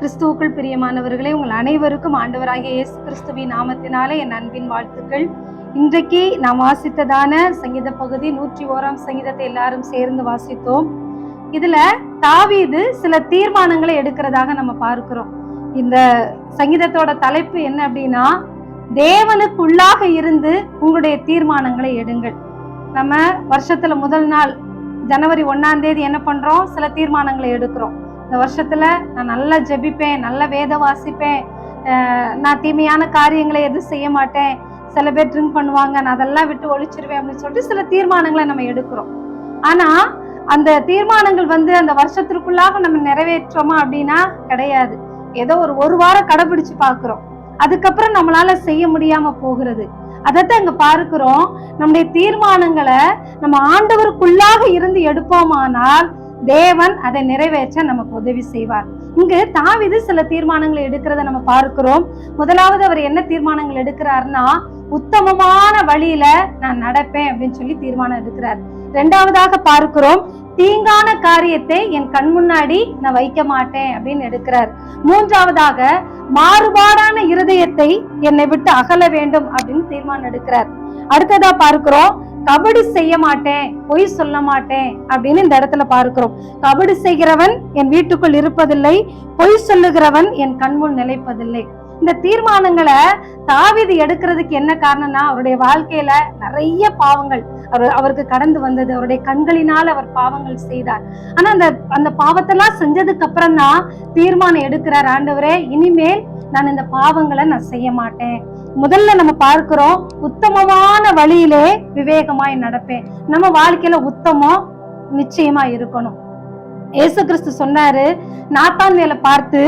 கிறிஸ்துவுக்குள் பிரியமானவர்களே உங்கள் அனைவருக்கும் ஆண்டவராகிய இயேசு கிறிஸ்துவின் நாமத்தினாலே என் அன்பின் வாழ்த்துக்கள். இன்றைக்கு நாம் வாசித்ததான சங்கீத பகுதி நூற்றி ஓராம் சங்கீதத்தை எல்லாரும் சேர்ந்து வாசித்தோம். இதுல தாவீது சில தீர்மானங்களை எடுக்கிறதாக நம்ம பார்க்கிறோம். இந்த சங்கீதத்தோட தலைப்பு என்ன அப்படின்னா தேவனுக்குள்ளாக இருந்து உங்களுடைய தீர்மானங்களை எடுங்கள். நம்ம வருஷத்துல முதல் நாள் ஜனவரி ஒன்னாம் தேதி என்ன பண்றோம்? சில தீர்மானங்களை எடுக்கிறோம். இந்த வருஷத்துல நான் நல்லா ஜெபிப்பேன் நல்லா வேத வாசிப்பேன். நான் தீமையான காரியங்களை எதுவும் செய்ய மாட்டேன். சில பேர் ட்ரிங்க் பண்ணுவாங்க நான் அதெல்லாம் விட்டு ஒழிச்சிருவேன் அப்படின்னு சொல்லிட்டு சில தீர்மானங்களை நம்ம எடுக்கிறோம். ஆனா அந்த தீர்மானங்கள் வந்து அந்த வருஷத்திற்குள்ளாக நம்ம நிறைவேற்றோமா அப்படின்னா கிடையாது. ஏதோ ஒரு ஒரு வாரம் கடைபிடிச்சு பாக்குறோம் அதுக்கப்புறம் நம்மளால செய்ய முடியாம போகிறது. அதைத்தான் இங்க பார்க்கிறோம். நம்முடைய தீர்மானங்களை நம்ம ஆண்டவருக்குள்ளாக இருந்து எடுப்போமானால் தேவன் அதை நிறைவேற்ற நமக்கு உதவி செய்வார். இங்கு தாவிது சில தீர்மானங்களை எடுக்கிறத நம்ம பார்க்கிறோம். முதலாவது அவர் என்ன தீர்மானங்கள் எடுக்கிறாருன்னா உத்தமமான வழியில நான் நடப்பேன் அப்படின்னு சொல்லி தீர்மானம் எடுக்கிறார். ரெண்டாவதாக பார்க்கிறோம் தீங்கான காரியத்தை என் கண் முன்னாடி நான் வைக்க மாட்டேன் அப்படின்னு எடுக்கிறார். மூன்றாவதாக மாறுபாடான இருதயத்தை என்னை விட்டு அகல வேண்டும் அப்படின்னு தீர்மானம் எடுக்கிறார். அடுத்ததா பார்க்கிறோம் கபடி செய்ய மாட்டேன் பொய் சொல்ல மாட்டேன் அப்படின்னு இந்த இடத்துல பார்க்கிறோம். கபடி செய்கிறவன் என் வீட்டுக்குள் இருப்பதில்லை பொய் சொல்லுகிறவன் என் கண்முன் நிலைப்பதில்லை. இந்த தீர்மானங்களை தாவிது எடுக்கிறதுக்கு என்ன காரணம்னா அவருடைய வாழ்க்கையில நிறைய பாவங்கள் அவர் அவருக்கு கடந்து வந்தது. அவருடைய கண்களினால் அவர் பாவங்கள் செய்தார். ஆனா அந்த அந்த பாவத்தெல்லாம் செஞ்சதுக்கு அப்புறம் தான் தீர்மானம் எடுக்கிறார் ஆண்டவரே. இனிமேல் நான் இந்த பாவங்களை நான் செய்ய மாட்டேன். முதல்ல நம்ம பார்க்கிறோம் உத்தமமான வழியிலே விவேகமாய் நடப்பேன். நம்ம வாழ்க்கையில உத்தமம் நிச்சயமா இருக்கணும். இயேசு கிறிஸ்து சொன்னாரு நாத்தான் வேலை பார்த்து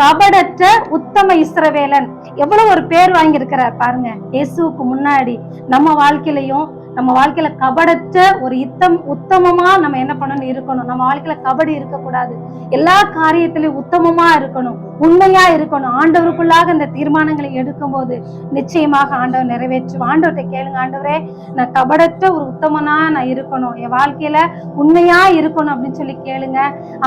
கபடற்ற உத்தம இஸ்ரவேலன். எவ்வளவு ஒரு பேர் வாங்கியிருக்கிறார் பாருங்க. இயேசுவுக்கு முன்னாடி நம்ம வாழ்க்கையிலையும் நம்ம வாழ்க்கையில கபடற்ற ஒரு இத்தம் உத்தமமா நம்ம என்ன பண்ணணும் இருக்கணும்? நம்ம வாழ்க்கையில கபடி இருக்கக்கூடாது. எல்லா காரியத்திலையும் உத்தமமா இருக்கணும். உண்மையா இருக்கணும். ஆண்டவருக்குள்ளாக இந்த தீர்மானங்களை எடுக்கும்போது நிச்சயமாக ஆண்டவர் நிறைவேற்று ஆண்டவர்கிட்ட கேளுங்க ஆண்டவரே நான் கபடற்ற ஒரு உத்தமனா நான் இருக்கணும். என் வாழ்க்கையில உண்மையா இருக்கணும் அப்படின்னு சொல்லி கேளுங்க.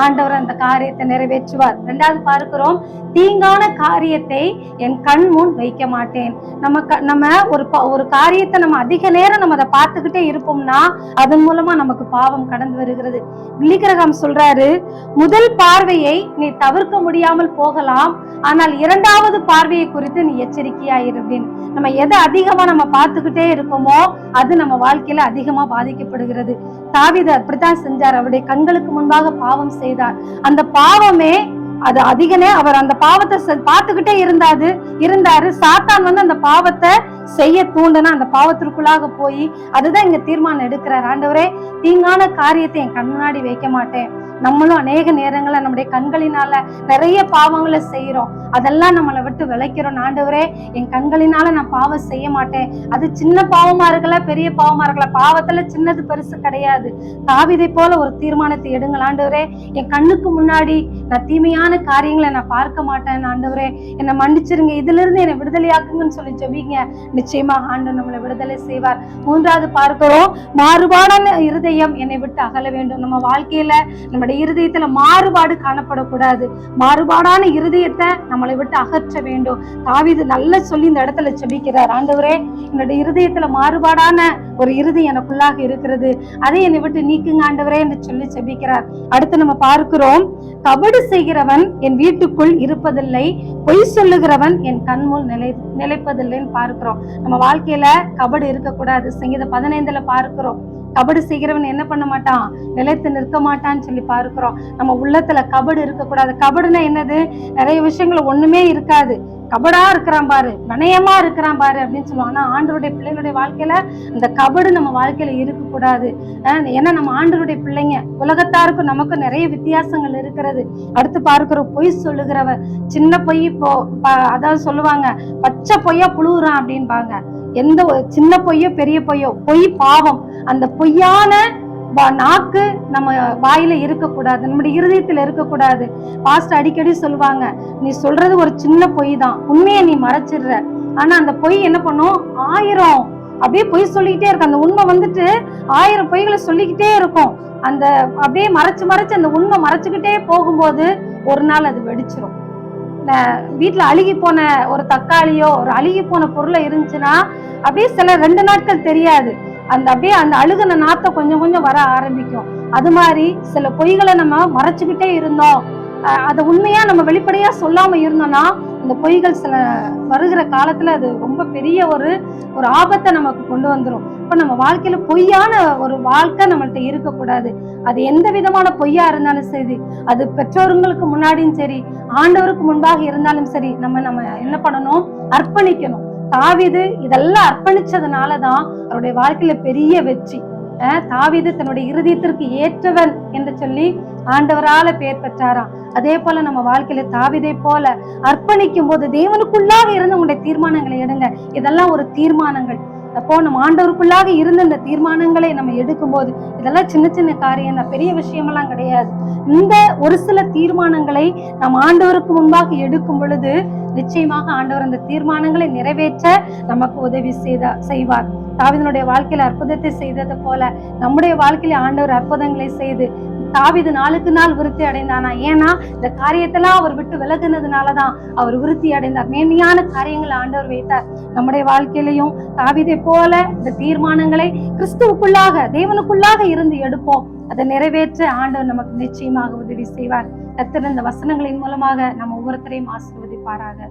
ஆண்டவர் அந்த காரியத்தை நிறைவேற்றுவார். ரெண்டாவது பார்க்கிறோம் தீங்கான காரியத்தை என் கண் முன் வைக்க மாட்டேன். நம்ம நம்ம ஒரு ஒரு காரியத்தை நம்ம அதிக நேரம் நம்ம அதை பார்த்துக்கிட்டே இருப்போம்னா அதன் மூலமா நமக்கு பாவம் கடந்து வருகிறது. வில்லிகிரகம் சொல்றாரு முதல் பார்வையை நீ தவிர்க்க முடியாமல் போகலாம் ஆனால் இரண்டாவது பார்வையை குறித்து நீ எச்சரிக்கையாயிரு அப்படின்னு. நம்ம எதை அதிகமா நம்ம பார்த்துக்கிட்டே இருக்கோமோ அது நம்ம வாழ்க்கையில அதிகமா பாதிக்கப்படுகிறது. தாவித அப்படித்தான் செஞ்சார். அவருடைய கண்களுக்கு முன்பாக பாவம் செய்தார். அந்த பாவமே அது அதிகனே அவர் அந்த பாவத்தை செ- பார்த்துக்கிட்டே இருந்தாது இருந்தாரு. சாத்தான் வந்து அந்த பாவத்தை செய்ய தூண்டுனா அந்த பாவத்திற்குள்ளாக போய் அதுதான் இங்க தீர்மானம் எடுக்கிறார். ஆண்டவரே தீங்கான காரியத்தை என் கண்ணாடி வைக்க மாட்டேன். நம்மளும் அநேக நேரங்களை நம்முடைய கண்களினால நிறைய பாவங்களை செய்யறோம் அதெல்லாம் நம்மளை விட்டு விளைக்கிறோம் ஆண்டவரே என் கண்களினால நான் பாவம் செய்ய மாட்டேன். அது சின்ன பாவமா இருக்கல பெரிய பாவமா இருக்கல. பாவத்துல சின்னது பெருசு கிடையாது. தாவிதை போல ஒரு தீர்மானத்தை எடுங்கள். ஆண்டவரே என் கண்ணுக்கு முன்னாடி நான் தீமையான காரியங்களை நான் பார்க்க மாட்டேன். ஆண்டவரே என்னை மன்னிச்சிருங்க. இதுல இருந்து என்னை விடுதலையாக்குங்கன்னு சொல்லி ஜெபிங்க. நிச்சயமாக ஆண்டு நம்மளை விடுதலை செய்வார். மூன்றாவது பார்க்கிறோம் மாறுபாடான இருதயம் என்னை விட்டு அகல வேண்டும். நம்ம வாழ்க்கையில நம்முடைய இருதயத்துல மாறுபாடு காணப்படக்கூடாது. மாறுபாடான இருதயத்தை நம்மளை விட்டு அகற்ற வேண்டும். தாவிது நல்லா சொல்லி இந்த இடத்துல செபிக்கிறார் ஆண்டவரே என்னுடைய இருதயத்துல மாறுபாடான ஒரு இருதயம் எனக்குள்ளாக இருக்கிறது. அதை என்னை விட்டு நீக்குங்க ஆண்டவரே என்று சொல்லி செபிக்கிறார். அடுத்து நம்ம பார்க்கிறோம். கபடு செய்கிறவன் என் வீட்டுக்குள் இருப்பதில்லை பொய் சொல்லுகிறவன் என் கண்முள் நிலை நிலைப்பதில்லைன்னு பார்க்கிறோம். நம்ம வாழ்க்கையில கபடு இருக்கக்கூடாது. சங்கீத பதினைந்துல பார்க்கிறோம். கபடு செய்கிறவன் என்ன பண்ண மாட்டான்? நிலைத்து நிற்க மாட்டான்னு சொல்லி பார்க்கிறோம். நம்ம உள்ளத்துல கபடு இருக்கக்கூடாது. கபடுனா என்னது? நிறைய விஷயங்கள் ஒண்ணுமே இருக்காது. கபடா இருக்கிறான் பாரு. வினயமா இருக்கிறான் பாரு அப்படின்னு சொல்லுவோம். ஆனா ஆண்டருடைய பிள்ளைகளுடைய வாழ்க்கையில அந்த கபடு நம்ம வாழ்க்கையில இருக்கக்கூடாது. அஹ் ஏன்னா நம்ம ஆண்டருடைய பிள்ளைங்க. உலகத்தாருக்கும் நமக்கும் நிறைய வித்தியாசங்கள் இருக்கிறது. அடுத்து பார்க்கிற பொய் சொல்லுகிறவ சின்ன பொய் இப்போ அதாவது சொல்லுவாங்க பச்சை பொய்யா புழுகுறான் அப்படின்பாங்க எந்த ஒரு சின்ன பொய்யோ பெரிய பொய்யோ பொய் பாவம். அந்த பொய்யான நாக்கு நம்ம வாயில இருக்கக்கூடாது. நம்முடைய இருதயத்துல இருக்கக்கூடாது. பாஸ்ட் அடிக்கடி சொல்லுவாங்க நீ சொல்றது ஒரு சின்ன பொய் தான் உண்மையை நீ மறைச்சிடுற. ஆனா அந்த பொய் என்ன பண்ணும்? ஆயிரம். அப்படியே பொய் சொல்லிக்கிட்டே இருக்கு அந்த உண்மை வந்துட்டு ஆயிரம் பொய்களை சொல்லிக்கிட்டே இருக்கும். அந்த அப்படியே மறைச்சு மறைச்சு அந்த உண்மை மறைச்சுக்கிட்டே போகும்போது ஒரு நாள் அது வெடிச்சிரும். ந- அழுகி போன ஒரு தக்காளியோ ஒரு அழுகி போன பொருளை இருந்துச்சுன்னா அப்படியே சில ரெண்டு நாட்கள் தெரியாது. அந்த அப்படியே அந்த அழுகுன நாத்த கொஞ்சம் கொஞ்சம் வர ஆரம்பிக்கும். அது மாதிரி சில பொய்களை நம்ம மறைச்சுக்கிட்டே இருந்தோம். அஹ் அதை உண்மையா நம்ம வெளிப்படையா சொல்லாம இருந்தோம்னா இந்த பொய்கள் சில வருகிற காலத்துல அது ரொம்ப பெரிய ஒரு ஒரு ஆபத்தை நமக்கு கொண்டு வந்துரும். இப்ப நம்ம வாழ்க்கையில பொய்யான ஒரு வாழ்க்கை நம்மள்ட்ட இருக்கக்கூடாது. அது எந்த விதமான பொய்யா இருந்தாலும் சரி அது பெற்றோர்களுக்கு முன்னாடியும் சரி ஆண்டவருக்கு முன்பாக இருந்தாலும் சரி நம்ம நம்ம என்ன பண்ணணும்? அர்ப்பணிக்கணும். தாவிது இதெல்லாம் அர்ப்பணிச்சதுனாலதான் அவருடைய வாழ்க்கையில பெரிய வெற்றி. அஹ் தாவீது தன்னுடைய இருதயத்திற்கு ஏற்றவன் என்று சொல்லி ஆண்டவரால பேர் பெற்றாராம். அதே போல நம்ம வாழ்க்கையில தாவிதை போல அர்ப்பணிக்கும் போது தேவனுக்குள்ளாக இருந்து உங்களுடைய தீர்மானங்களை எடுங்க. இதெல்லாம் ஒரு தீர்மானங்கள். அப்போ நம்ம ஆண்டவருக்குள்ளாக இருந்த இந்த தீர்மானங்களை நம்ம எடுக்கும்போது இதெல்லாம் சின்ன சின்ன காரியம் தான் பெரிய விஷயமெல்லாம் கிடையாது. இந்த ஒரு சில தீர்மானங்களை நாம் ஆண்டவருக்கு முன்பாக எடுக்கும் பொழுது நிச்சயமாக ஆண்டவர் அந்த தீர்மானங்களை நிறைவேற்ற நமக்கு உதவி செய்தா செய்வார். தாவிதனுடைய வாழ்க்கையில அற்புதத்தை செய்தது போல நம்முடைய வாழ்க்கையில ஆண்டவர் அற்புதங்களை செய்து தாவிது நாளுக்கு நாள் விருத்தி அடைந்தானா? ஏன்னா இந்த காரியத்தெல்லாம் அவர் விட்டு விலகுனதுனாலதான் அவர் விருத்தி அடைந்தார். மேன்மையான காரியங்களை ஆண்டவர் வைத்தார். நம்முடைய வாழ்க்கையிலையும் தாவிதை போல இந்த தீர்மானங்களை கிறிஸ்துவுக்குள்ளாக தேவனுக்குள்ளாக இருந்து எடுப்போம். அதை நிறைவேற்ற ஆண்டவர் நமக்கு நிச்சயமாக உதவி செய்வார். கர்த்தர் இந்த வசனங்களின் மூலமாக நம்ம ஒவ்வொருத்தரையும் ஆசிர்வதிப்பாராக.